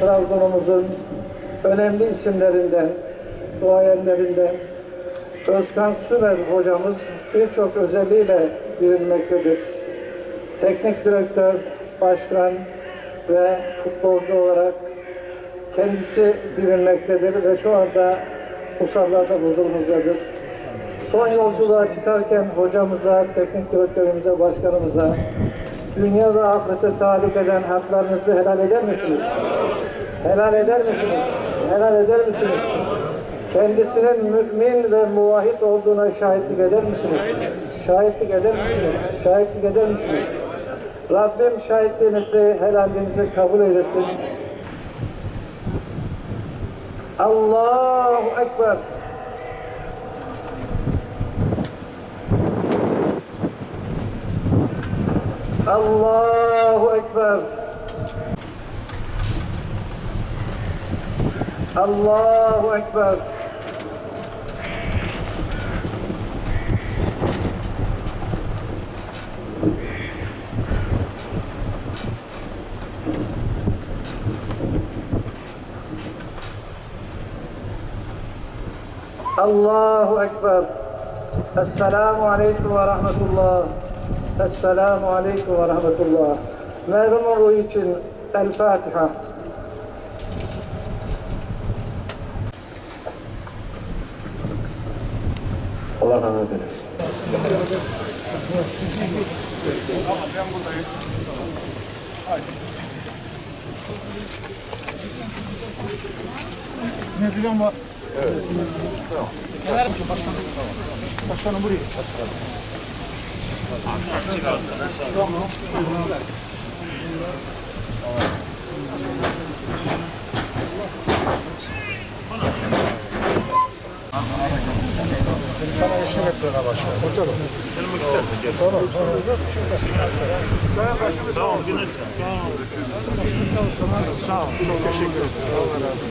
Trabzon'umuzun önemli isimlerinden, duayenlerinden Özkan Sümer hocamız birçok özelliğiyle bilinmektedir. Teknik direktör, başkan ve futbolcu olarak kendisi bilinmektedir ve şu anda Musalla'da huzurumuzdadır. Son yolculuğa çıkarken hocamıza, teknik direktörümüze, başkanımıza dünya ve ahirete talip eden haklarınızı helal eder misiniz? Helal eder misiniz? Helal eder misiniz? Kendisinin mümin ve muvahhid olduğuna şahitlik eder misiniz? Şahitlik eder misiniz? Şahitlik eder misiniz? Rabbim şahitliğinizi, helalliğinizi kabul eylesin. Allahu Ekber. Allahu Ekber. Allahu Ekber. Allahu Ekber. Esselamu Aleyküm ve Rahmetullah. Esselamu Aleyküm ve Rahmetullah. Merhum olduğu için El Fatiha. Allah rahmet eylesin. Ne bileyim var. Evet. Tamam. Neler başkanım? Tamam. Başkanım buraya. Başkanım. Tamam. Sana işin yaptığına başla. Oturun. Yanımak istersen gel. Tamam. Tamam. Tamam. Tamam. Sağ ol. Sağ ol. Teşekkür ederim.